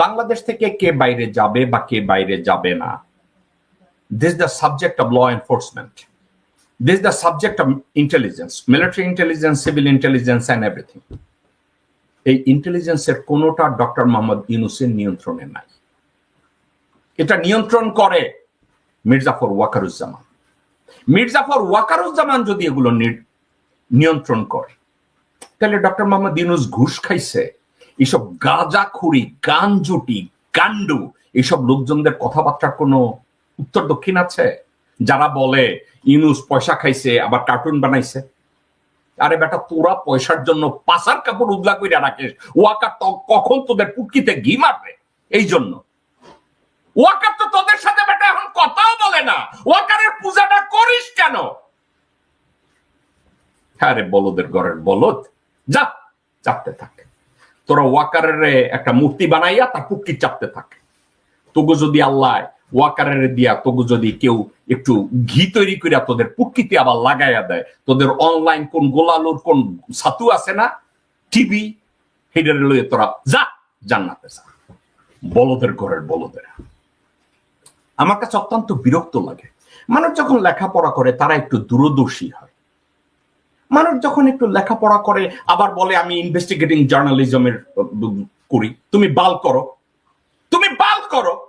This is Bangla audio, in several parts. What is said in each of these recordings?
বাংলাদেশ থেকে কে বাইরে যাবে বা কে বাইরে যাবে না? This the subject of law enforcement this the subject of intelligence military intelligence civil intelligence and everything এই ইন্টেলিজেন্সের কোনোটা ডক্টর মোহাম্মদ ইউনুসের নিয়ন্ত্রণে নাই। এটা নিয়ন্ত্রণ করে মির্জাফর ওয়াকারুজ্জামান। মির্জাফর ওয়াকারুজ্জামান যদি এগুলো নিয়ন্ত্রণ করে, তাহলে ডক্টর মোহাম্মদ ইউনুস ঘুষ খাইছে। এইসব গাঁজাখুরি গাঞ্জুটি কাণ্ডু এইসব লোকজনদের কথাবার্তার কোনো উত্তর দক্ষিণ আছে? যারা বলে, ইউনুস পয়সা খাইছে, আবার কার্টুন বানাইছে। আরে বেটা, তোরা পয়সার জন্য পাশার কাপড় উদলা করে রাখিস। ওয়াকার তো কখন তোদের পুটকিতে ঘি মারবে? এই জন্য। ওয়াকার তো তোদের সাথে বেটা এখন কথাও বলে না। ওয়াকারের পূজাটা করিস কেন? হ্যাঁ রে, বলদের ঘরের বলদ। যা, চাপতে থাকে। তোরা ওয়াকারের একটা মূর্তি বানাইয়া তার পুটকি চাপতে থাকে। তবু যদি আল্লাহ ওয়াকারের দিয়া তবু যদি কেউ একটু ঘি তৈরি করে তোদের পুটকিতে আবার লাগাইয়া দেয়, তোদের অনলাইন কোন গোলালুর কোন ছাতু আছে না, টিভি হেডার লইয়ে তোরা যা, জান্নাতে যা। বলদের ঘরের বলদের। আমার কাছে অত্যন্ত বিরক্ত লাগে। মানুষ যখন লেখাপড়া করে, তারা একটু দূরদর্শী হয়। মানুষ যখন একটু লেখাপড়া করে আবার বলে আমি ইনভেস্টিগেটিং জার্নালিজমের করি। তুমি বাল করো। তুমি বাল করো।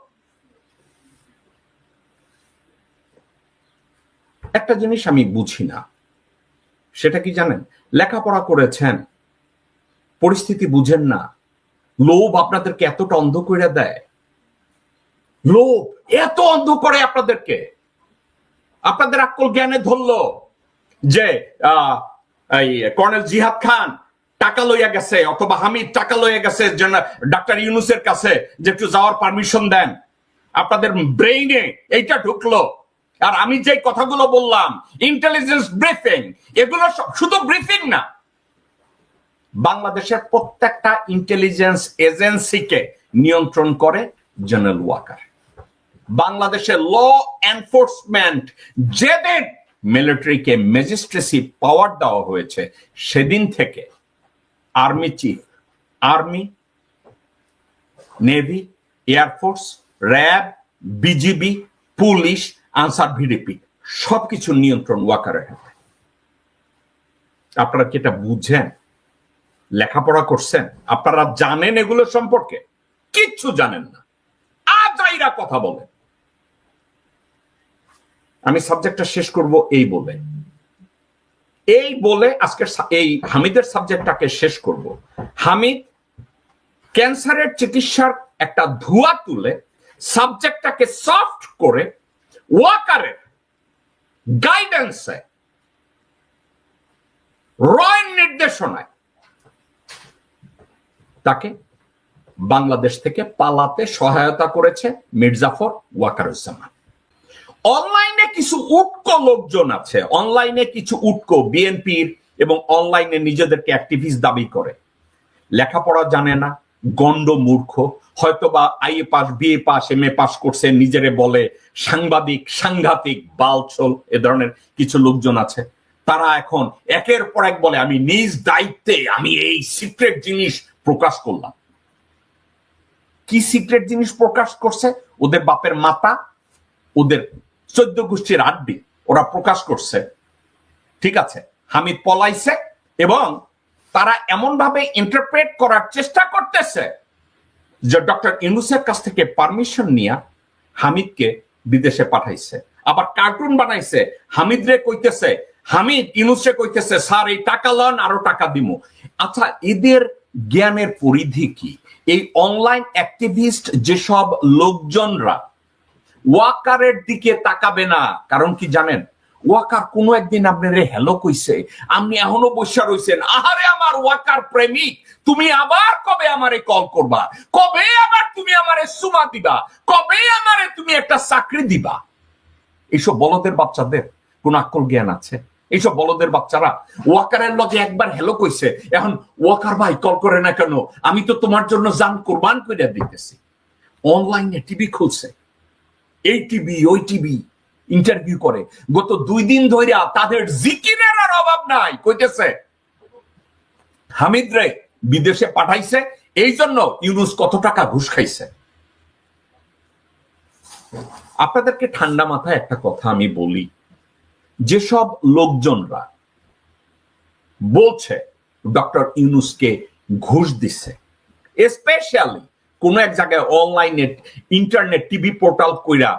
একটা জিনিস আমি বুঝি না। সেটা কি জানেন? লেখাপড়া করেছেন পরিস্থিতি বুঝেন না। লোভ আপনাদেরকে এতটা অন্ধ করে দেয়। লোভ এত অন্ধ করে আপনাদেরকে। আপনাদের আকল জ্ঞানে ধরলো যে আহ, কর্নেল জিহাদ খান, টাকা লইয়া গেছে, অথবা হামিদ টাকা লইয়া গেছে ডাক্তার ইউনুসের কাছে যে একটু যাওয়ার পারমিশন দেন। আপনাদের ব্রেইনে এইটা ঢুকলো। আর আমি যে কথাগুলো বললাম ইন্টেলিজেন্স ব্রিফিং এগুলো শুধু ব্রিফিং না। বাংলাদেশের প্রত্যেকটা ইন্টেলিজেন্স এজেন্সিকে নিয়ন্ত্রণ করে জেনারেল ওয়াকার বাংলাদেশের ল এনফোর্সমেন্ট যেদিন মিলিটারিকে ম্যাজিস্ট্রেসি পাওয়ার দেওয়া হয়েছে সেদিন থেকে army chief army navy air force RAB BGB police Ansar VDP সবকিছু নিয়ন্ত্রণ ওয়াকারের হাতে। আপনারা কি এটা বুঝেন? লেখাপড়া করছেন? আপনারা জানেন এগুলো সম্পর্কে? কিচ্ছু জানেন না। আজাইরা কথা বলেন। আমি সাবজেক্টটা শেষ করব এই বলে। এই বলে আজকের সা- এই হামিদের সাবজেক্টটাকে শেষ করব। হামিদ ক্যান্সারের চিকিৎসার একটা ধোয়া তুলে সাবজেক্টটাকে সফট করে ওয়াকারের গাইডেন্সে রয়ের নির্দেশনায় তাকে বাংলাদেশ থেকে পালাতে সহায়তা করেছে মির্জাফর ওয়াকারুজ্জামান। অনলাইনে কিছু উটকো লোকজন আছে। অনলাইনে কিছু উটকো বিএনপির এবং অনলাইনে নিজেদেরকে অ্যাক্টিভিস্ট দাবি করে। লেখাপড়া জানে না গন্ড মূর্খ। হয়তোবা IA pass BA pass M A pass করছে, নিজেরে বলে সাংবাদিক, সাংঘাতিক, বালছল, এ ধরনের কিছু লোকজন আছে। তারা এখন একের পর এক বলে, আমি নিজ দায়িত্বে আমি এই সিক্রেট জিনিস প্রকাশ করলাম। কি সিক্রেট জিনিস প্রকাশ করছে? ওদের বাপের মাতা, ওদের চোদ্দ গোষ্ঠীর আড্ডি, ওরা প্রকাশ করছে। ঠিক আছে? হামিদ পলাইছে এবং তারা এমন ভাবে ইন্টারপ্রেট করার চেষ্টা করতেছে যে ডক্টর ইউনুসের কাছ থেকে পারমিশন নিয়ে হামিদকে বিদেশে পাঠাইছে। আবার কার্টুন বানাইছে। হামিদ রে কইতেছে, হামিদ, ইউনুসে কইতেছে, স্যার, এই টাকা লন, আরও টাকা দিমু। আচ্ছা এদের জ্ঞানের পরিধি কি? এই অনলাইন অ্যাক্টিভিস্ট যেসব লোকজনরা ওয়াকারের দিকে তাকাবে না। কারণ কি জানেন? ওয়াকার কোন একদিন আপনারে হ্যালো কইছে, আপনি এখনও বসে রইছেন, আহারে আমার ওয়াকার প্রেমিক, তুমি আবার কবে আমারে কল করবা? কবে আবার তুমি আমারে সুমা দিবা? কবে আমারে তুমি একটা চাকরি দিবা? এইসব বলদের বাচ্চাদের কোন আক্কল জ্ঞান আছে? এইসব বলদের বাচ্চারা ওয়াকারের লগে একবার হ্যালো কইছে, এখন ওয়াকার ভাই কল করে না কেন? আমি তো তোমার জন্য জান কোরবান করে দিতেছি। অনলাইনে টিভি খুলছে। এই টিভি ওই টিভি ইন্টারভিউ করে। গত দুই দিন ধরে তাদের জিকিরের আর অভাব নাই, কইতেছে। হামিদ রে, বিদেশে পাঠাইছে এই জন্য ইউনুস কত টাকা ঘুষ খাইছে? আপনাদেরকে ঠান্ডা মাথায় একটা কথা আমি বলি। যেসব লোকজনরা বলছে, ডক্টর ইউনুসকে ঘুষ দিচ্ছে স্পেশালি কোন এক জায়গায় অনলাইনে ইন্টারনেট টিভি পোর্টাল কইরা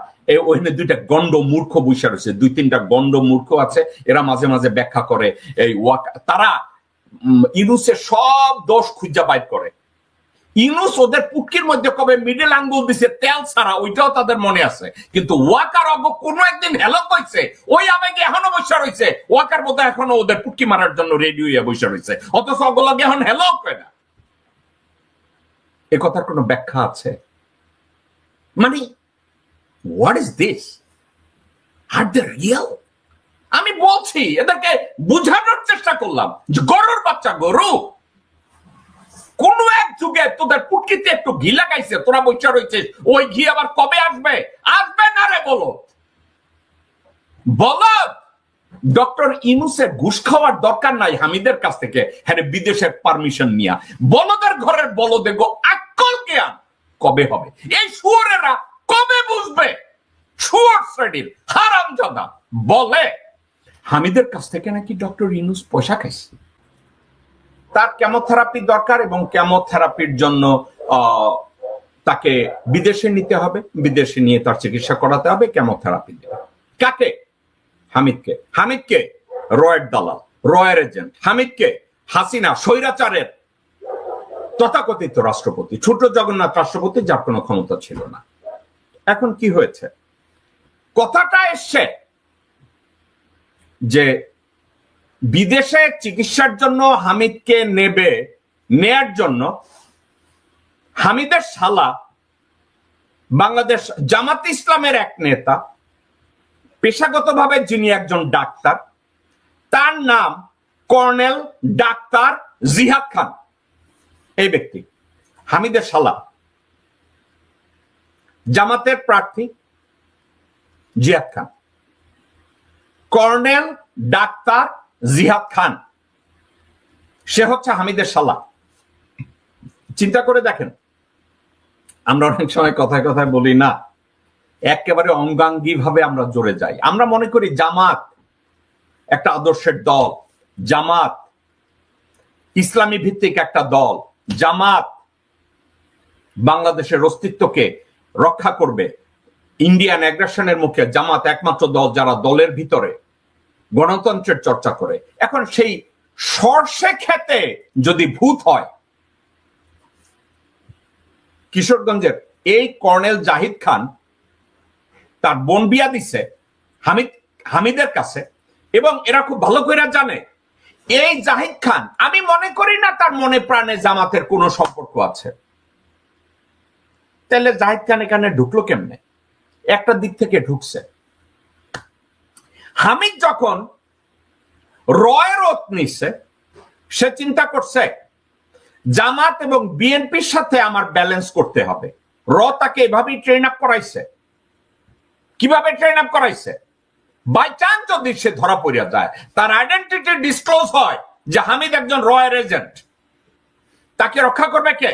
ওখানে দুইটা গন্ড মূর্খ রয়েছে দুই তিনটা গন্ড মূর্খ আছে এরা মাঝে মাঝে ব্যাখ্যা করে এই ওয়াক তারা উম, ইউনুসের সব দোষ খুঁজা বাইর করে। ইউনুস ওদের পুটকির মধ্যে কবে মিডল আঙ্গুল দিছে তেল ছাড়া ওইটাও তাদের মনে আছে। কিন্তু ওয়াকার অগ কোনো একদিন হেলো কইছে ওই আবেগে এখনও বসে রয়েছে ওয়াকার বোধ এখনও ওদের পুটকি মারার জন্য রেডি হইয়া বসে রয়েছে। অথচ অগলগে এখন হেলো কয় না। এ কথার কোনো ব্যাখ্যা আছে? মানে হোয়াট ইজ দিস আর দ্য রিয়েল আমি বলছি, এদেরকে বুঝানোর চেষ্টা করলাম যে গরুর বাচ্চা, গরু। কোন এক যুগে তোদের পুটকিতে একটু ঘি লাগাইছে, তোরা বৈচা রয়েছিস ওই ঘি আবার কবে আসবে? আসবে না রে বলো। বলো, ডক্টর ইনুসের ঘুষ খাওয়ার দরকার নাই হামিদের কাছ থেকে হ্যাঁ বিদেশের পারমিশন নিয়া। বলদের ঘরের বলদে গো আকল জ্ঞান কবে হবে? এই শুয়ারেরা কবে বুঝবে? শুয়ার শ্রেণির হারামজাদা বলে হামিদের কাছ থেকে নাকি ডক্টর ইনুস পয়সা খাইছে তার কেমোথেরাপি দরকার এবং কেমোথেরাপির জন্য তাকে বিদেশে নিতে হবে। বিদেশে নিয়ে তার চিকিৎসা করাতে হবে, কেমোথেরাপি দেবে কাকে? হামিদকে। হামিদকে রয়ের দালাল, রয়ের এজেন্ট। হামিদকে হাসিনা, স্বৈরাচারের তথাকথিত রাষ্ট্রপতি, ছোট জগন্নাথ রাষ্ট্রপতি যার কোনো ক্ষমতা ছিল না। এখন কি হয়েছে? কথাটা এসছে যে বিদেশে চিকিৎসার জন্য হামিদকে নেবে, নেয়ার জন্য হামিদের শালা বাংলাদেশ জামাত ইসলামের এক নেতা, পেশাগতভাবে যিনি একজন ডাক্তার, তার নাম কর্নেল ডাক্তার জিহাদ খান। এই ব্যক্তি, হামিদের শালা, জামাতের প্রার্থী জিয়াদ খান, কর্নেল ডাক্তার জিহাদ খান, সে হচ্ছে হামিদের শালা। চিন্তা করে দেখেন, আমরা অনেক সময় কথায় কথায় বলি না, একেবারে অঙ্গাঙ্গি ভাবে আমরা জোরে যাই। আমরা মনে করি জামাত একটা আদর্শের দল, জামাত ইসলামী ভিত্তিক একটা দল। জামাত বাংলাদেশের অস্তিত্বকে রক্ষা করবে। ইন্ডিয়ান অ্যাগ্রেশনের মুখে জামাত একমাত্র দল যারা দলের ভিতরে গণতন্ত্রের চর্চা করে। এখন সেই সর্ষে খেতে যদি ভূত হয়, কিশোরগঞ্জের এই কর্নেল জাহিদ খান তার বোন বিয়া দিছে হামিদ, হামিদের কাছে এবং এরা খুব ভালো করে জানে এই জাহিদ খান, আমি মনে করি না তার মনে প্রাণে জামাতের কোনো সম্পর্ক আছে। তাহলে জাহিদ খান এখানে ঢুকলো কেমনে? একটা দিক থেকে ঢুকছে। হামিদ যখন রয়ের ওত নিচ্ছে সে চিন্তা করছে, জামাত এবং বিএনপির সাথে আমার ব্যালেন্স করতে হবে। র তাকে এভাবেই ট্রেন আপ করাইছে। কীভাবে ট্রেন আপ করাইছে? বাই চান্স যদি সে ধরা পড়িয়া যায়, তার আইডেন্টিটি ডিসক্লোজ হয় যে হামিদ একজন রয়ের এজেন্ট তাকে রক্ষা করবে কে?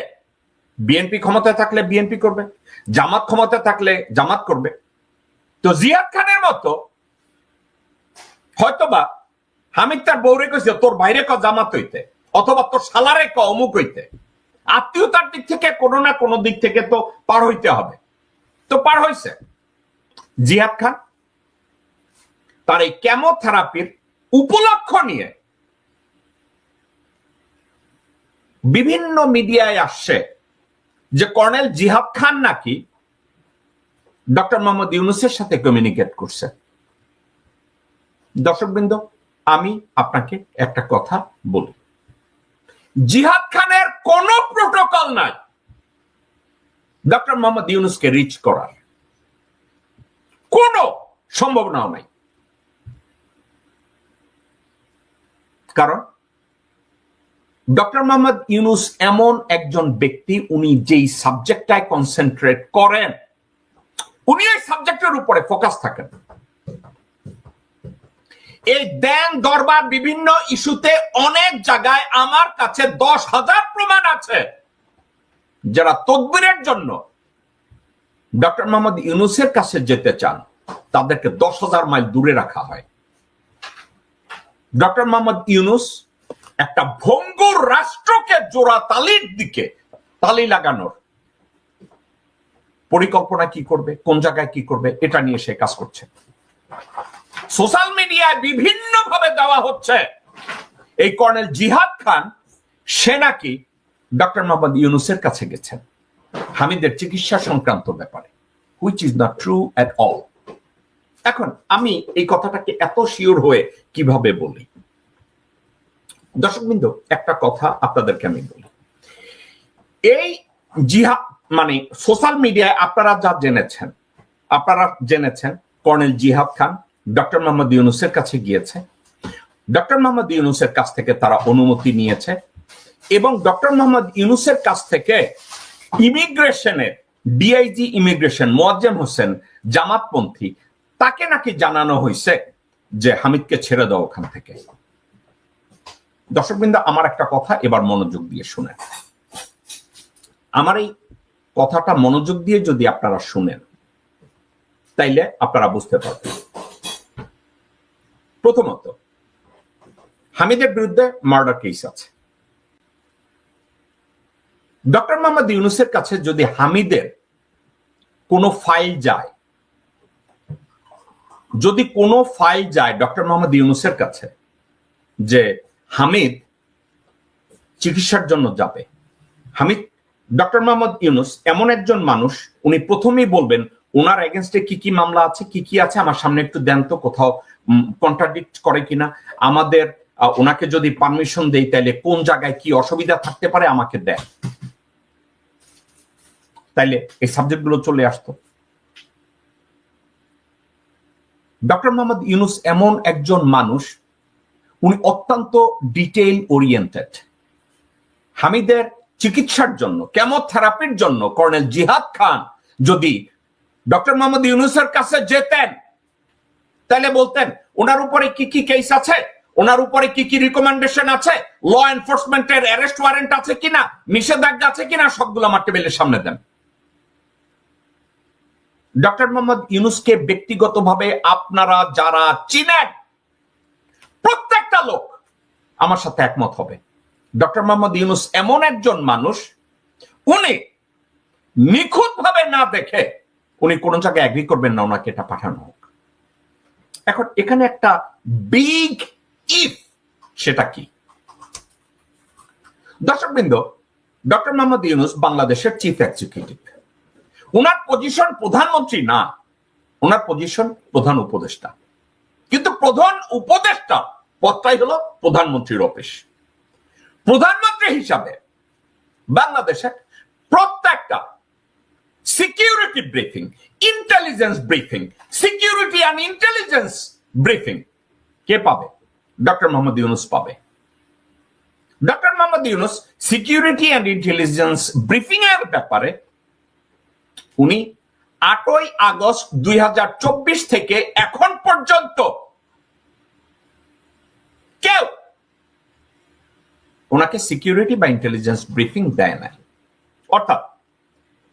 বিএনপি ক্ষমতায় থাকলে বিএনপি করবে, জামাত ক্ষমতায় থাকলে জামাত করবে। তো জিয়াদ খানের মতো হয়তোবা হামিদ তার বৌরে কইছে, তোর বাইরে ক জামাত হইতে, অথবা তোর সালারে ক অমুক হইতে। আত্মীয়তার দিক থেকে কোনো না কোনো দিক থেকে তো পার হইতে হবে। তো পার হইছে। জিহাদ খান তার এই কেমোথেরাপির উপলক্ষ নিয়ে বিভিন্ন মিডিয়ায় আসছে যে কর্নেল জিহাব খান নাকি ডক্টর মোহাম্মদ ইউনুসের সাথে কমিউনিকেট করছে। দর্শকবৃন্দ, আমি আপনাকে একটা কথা বলি। জিহাদ খানের কোন প্রোটোকল নাই ডক্টর মোহাম্মদ ইউনুসকে রিচ করার। কোন সম্ভাবনাও নাই। কারণ ডক্টর মোহাম্মদ ইউনুস এমন একজন ব্যক্তি, উনি যেই সাবজেক্টটায় কনসেন্ট্রেট করেন, উনি এই সাবজেক্টের উপরে ফোকাস থাকেন। এই দেন দরবার বিভিন্ন ইস্যুতে অনেক জায়গায় আমার কাছে দশ হাজার প্রমাণ আছে। যারা তদবিরের জন্য ডক্টর মোহাম্মদ ইউনুসের কাছে যেতে চান, তাদেরকে দশ হাজার মাইল দূরে রাখা হয়। ডক্টর মোহাম্মদ ইউনুস একটা ভঙ্গুর রাষ্ট্রকে জোড়া তালির দিকে তালি লাগানোর পরিকল্পনা কি করবে? কোন জায়গায় কি করবে? এটা নিয়ে সে কাজ করছে। সোশ্যাল মিডিয়ায় বিভিন্ন ভাবে দেওয়া হচ্ছে। এই কর্নেল জিহাদ খান, সে নাকি ডক্টর মোহাম্মদ ইউনুসের কাছে গেছেন। হামিদের চিকিৎসা সংক্রান্ত ব্যাপারে which is not true at all এখন আমি এই কথাটাকে এত শিওর হয়ে কীভাবে বলি? দর্শকবৃন্দ, একটা কথা আপনাদেরকে আমি বলি। এই জিহাদ মানে সোশ্যাল মিডিয়ায় আপনারা যা জেনেছেন, আপনারা জেনেছেন কর্নেল জিহাদ খান ডক্টর মোহাম্মদ ইউনুসের কাছে গিয়েছে। ডক্টর মোহাম্মদ ইউনুসের কাছ থেকে তারা অনুমতি নিয়েছে এবং ডক্টর মোহাম্মদ ইউনুসের কাছ থেকে ইমিগ্রেশনের, ডিআইজি ইমিগ্রেশন, মোয়াজ্জেম হোসেন জামাতপন্থী তাকে নাকি জানানো হয়েছে যে হামিদকে ছেড়ে দাও ওখান থেকে? দর্শকবৃন্দ, আমার একটা কথা এবার মনোযোগ দিয়ে শুনেন। আমার এই কথাটা মনোযোগ দিয়ে যদি আপনারা শুনেন, তাইলে আপনারা বুঝতে পারবেন। প্রথমত, হামিদের বিরুদ্ধে মার্ডার কেস আছে। ডক্টর মোহাম্মদ ইউনুসের কাছে যদি হামিদের কোনো ফাইল যায় যদি কোনো ফাইল যায় ডক্টর মোহাম্মদ ইউনুসের কাছে যে হামিদ চিকিৎসার জন্য যাবে, হামিদ, ডক্টর মোহাম্মদ ইউনুস এমন একজন মানুষ, উনি প্রথমেই বলবেন, ওনার এগেনস্টে কি কি মামলা আছে, কি কি আছে? আমার সামনে একটু দেন তো, কোথাও কন্ট্রাডিক্ট করে কিনা? আমাদের ওনাকে যদি পারমিশন দেই তাহলে কোন জায়গায় কি অসুবিধা থাকতে পারে আমাকে দেন। তাইলে এই সাবজেক্টগুলো চলে আসতো। ডক্টর মোহাম্মদ ইউনুস এমন একজন মানুষ, উনি অত্যন্ত ডিটেইল ওরিয়েন্টেড হামিদের চিকিৎসার জন্য কেমোথেরাপির জন্য কর্নেল জিহাদ খান যদি ডক্টর মোহাম্মদ ইউনুসের কাছে যেতেন, তাহলে বলতেন, ওনার উপরে কি কি কেস আছে? ওনার উপরে কি কি রিকমেন্ডেশন আছে? ল এনফোর্সমেন্টের অ্যারেস্ট ওয়ারেন্ট আছে কিনা? নিষেধাজ্ঞা আছে কিনা? সবগুলো আমার টেবিলের সামনে দেন। ডক্টর মোহাম্মদ ইউনুসকে ব্যক্তিগতভাবে আপনারা যারা চিনেন, প্রত্যেকটা লোক আমার সাথে একমত হবে। ডক্টর মোহাম্মদ ইউনুস এমন একজন মানুষ, উনি নিখুঁত ভাবে না দেখে উনি কোন জায়গায় অ্যাগ্রি করবেন না ওনাকে এটা পাঠানো হোক। এখন এখানে একটা বিগ ইফ সেটা কি? দর্শকবৃন্দ, ডক্টর মোহাম্মদ ইউনুস বাংলাদেশের চিফ এক্সিকিউটিভ ওনার পজিশন প্রধানমন্ত্রী না। ওনার পজিশন প্রধান উপদেষ্টা। কিন্তু প্রধান উপদেষ্টা পদটাই হলো প্রধানমন্ত্রীর অফিস প্রধানমন্ত্রী হিসাবে বাংলাদেশের প্রত্যেকটা security briefing intelligence briefing security and intelligence briefing কে পাবে? ডক্টর মোহাম্মদ ইউনুস পাবে। Doctor Mohammad Yunus security and intelligence briefing এর ব্যাপারে উনি আটই আগস্ট দুই হাজার চব্বিশ থেকে এখন পর্যন্ত। কেউ ওনাকে সিকিউরিটি বা ইন্টেলিজেন্স ব্রিফিং দেয় না অর্থাৎ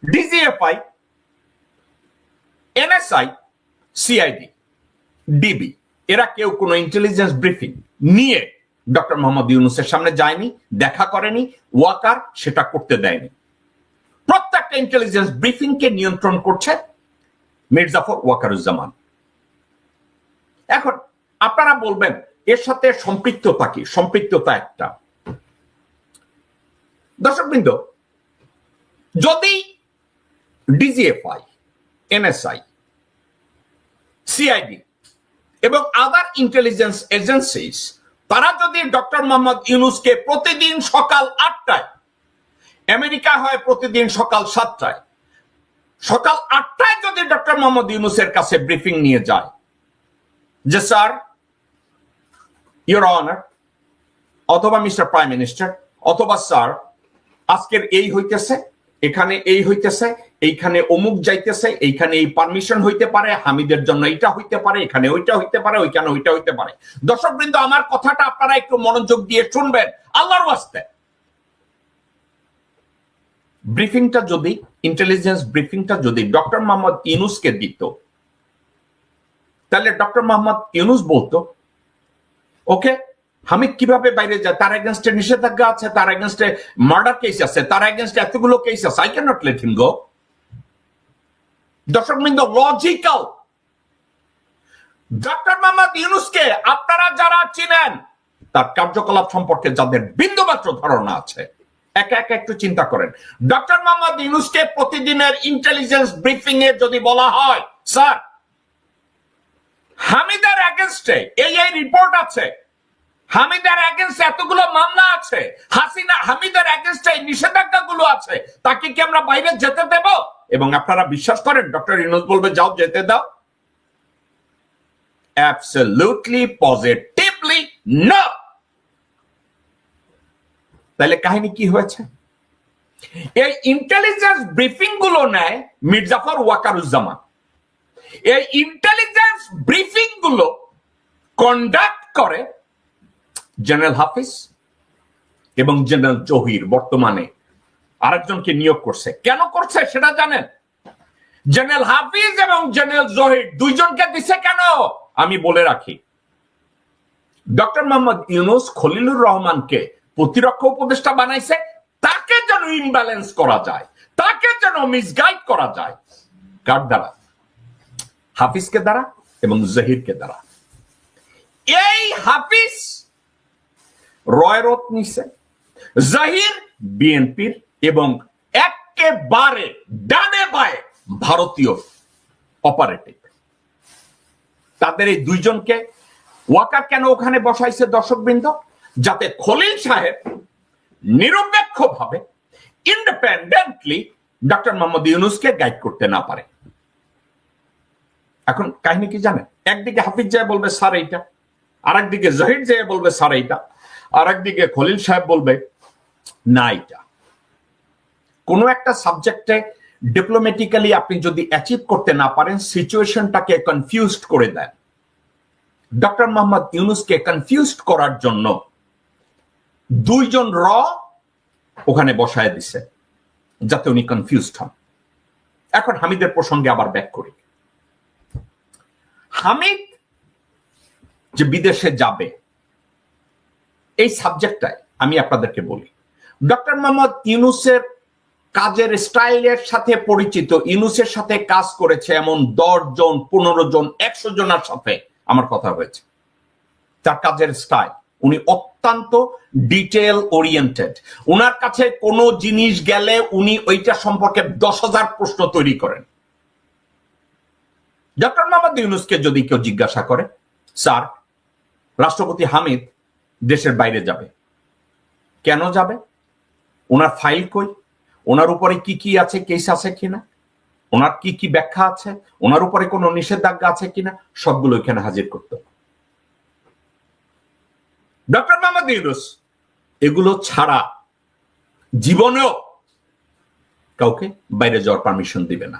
ডিজিএফআই এনএসআই সিআইডি ডিবি এরা কেউ কোনো ইন্টেলিজেন্স ব্রিফিং নিয়ে ডক্টর মোহাম্মদ ইউনুসের সামনে যায়নি, দেখা করেনি, ওয়াকার সেটা করতে দেয়নি। প্রত্যেকটা ইন্টেলিজেন্স ব্রিফিং কে নিয়ন্ত্রণ করছে মির্জাফর ওয়াকারুজ্জামান। এখন আপনারা বলবেন, এর সাথে সম্পৃক্ততা কি? সম্পৃক্ততা একটা। দর্শকবৃন্দ, যদি ডিজিএফআই এনএসআই সিআইডি এবং আদার ইন্টেলিজেন্স এজেন্সিস তারা যদি ডক্টর মোহাম্মদ ইউনুসকে প্রতিদিন সকাল আটটায় আমেরিকা হয় প্রতিদিন সকাল সাতটায়। সকাল আটটায় যদি ডক্টর মোহাম্মদ ইউনুসের কাছে ব্রিফিং নিয়ে যায়, যে স্যার ইউর অনার, অথবা মিস্টার প্রাইম মিনিস্টার, অথবা স্যার, আজকের এই হইতেছে, এখানে এই হইতেছে, এইখানে অমুক যাইতেছে, এইখানে এই পারমিশন হইতে পারে, হামিদের জন্য এটা হইতে পারে, এখানে ওইটা হইতে পারে, ওইখানে ওইটা হইতে পারে। দর্শক বৃন্দ আমার কথাটা আপনারা একটু মনোযোগ দিয়ে শুনবেন, আল্লাহর ওয়াস্তে। ব্রিফিংটা যদি ইন্টেলিজেন্স ব্রিফিংটা যদি ডক্টর মোহাম্মদ ইউনুসকে দিত, তাহলে ডক্টর মোহাম্মদ ইউনুস বলতো ওকে হামিদ কীভাবে বাইরে যায় তার এগেনস্টে নিষেধাজ্ঞা আছে, তার এগেনস্টে মার্ডার কেস আছে, তার এগেনস্টে এতগুলো কেস আছে I can not let him go দর্শক বৃন্দ লজিক্যাল ডক্টর মোহাম্মদ ইউনুসকে আপনারা যারা চিনেন, তার কার্যকলাপ সম্পর্কে যাদের বিন্দুমাত্র ধারণা আছে একা একা একটু চিন্তা করেন। ডক্টর মোহাম্মদ ইউনুসকে প্রতিদিনের ইন্টেলিজেন্স ব্রিফিং এ যদি বলা হয়, স্যার, হামিদের এগেনস্টে এই এই রিপোর্ট আছে। হামিদের এগেনস্টে এতগুলো মামলা আছে। হাসিনা, হামিদের এগেনস্টে এই নিষেধাজ্ঞাগুলো আছে। তাকে কি আমরা বাইরে যেতে দেব? এবং আপনারা বিশ্বাস করেন, ডক্টর ইউনুস বলবে, যাও, যেতে দাও? অ্যাবসলিউটলি পজিটিভলি না তাহলে কাহিনী কি হয়েছে? এই ইন্টেলিজেন্স ব্রিফিংগুলো নেয় মির্জাফর ওয়াকারুজ্জামান। এই ইন্টেলিজেন্স ব্রিফিংগুলো কন্ডাক্ট করে জেনারেল হাফিজ এবং জেনারেল জহির বর্তমানে আরেকজনকে নিয়োগ করছে। কেন করছে সেটা জানেন? জেনারেল হাফিজ এবং জেনারেল জহির দুইজনকে দিছে কেন? আমি বলে রাখি। ডক্টর মোহাম্মদ ইউনুস খলিলুর রহমানকে প্রতিরক্ষা উপদেষ্টা বানাইছে, তাকে যেন ইমব্যালেন্স করা যায়, তাকে যেন মিসগাইড করা যায়। কার দ্বারা? হাফিজকে দ্বারা এবং জহিরকে দ্বারা। এই হাফিজ রয়রত নিছে, জাহির বিএনপির এবং একেবারে ডানে বায়ে ভারতীয় অপারেটিভ তাদের এই দুইজনকে ওয়াকার কেন ওখানে বসাইছে দর্শকবৃন্দ? যাতে খলিল সাহেব নিরপেক্ষ ভাবে ইন্ডিপেন্ডেন্টলি ডক্টর মোহাম্মদ ইউনুসকে গাইড করতে না পারে। এখন কাহিনী কি জানেন? একদিকে হাফিজ যায় বলবে, স্যার, এইটা। আর একদিকে জহির যায় বলবে, স্যার, এইটা। আর একদিকে খলিল সাহেব বলবে, না, এইটা। কোনো একটা সাবজেক্টে ডিপ্লোমেটিক্যালি আপনি যদি অ্যাচিভ করতে না পারেন সিচুয়েশনটাকে কনফিউজড করে দেন। ডক্টর মোহাম্মদ ইউনুসকে কনফিউজড করার জন্য দুইজন র ওখানে বসায় দিছে, যাতে উনি কনফিউজড হন। এখন হামিদের প্রসঙ্গে আবার ব্যাক করি। হামিদ যে বিদেশে যাবে, এই সাবজেক্টটায় আমি আপনাদেরকে বলি। ডক্টর মোহাম্মদ ইউনুসের কাজের স্টাইলের সাথে পরিচিত, ইউনুসের সাথে কাজ করেছে এমন দশ জন, পনেরো জন, একশো জনের সাথে আমার কথা হয়েছে। তার কাজের স্টাইল। উনি অত্যন্ত ডিটেল ওরিয়েন্টেড উনার কাছে কোনো জিনিস গেলে উনি ওইটা সম্পর্কে দশ হাজার প্রশ্ন তৈরি করেন। ডক্টর মোহাম্মদ ইউনুসকে যদি কেউ জিজ্ঞাসা করে, স্যার, রাষ্ট্রপতি হামিদ দেশের বাইরে যাবে। কেন যাবে? ওনার ফাইল কই? ওনার উপরে কি কি আছে, কেস আছে কিনা? ওনার কি কি ব্যাখ্যা আছে? ওনার উপরে কোনো নিষেধাজ্ঞা আছে কিনা? সবগুলো এখানে হাজির করতে ডক্টর মোহাম্মদ ইউনুস এগুলো ছাড়া জীবনেও কাউকে বাইরে যাওয়ার পারমিশন দিবে না।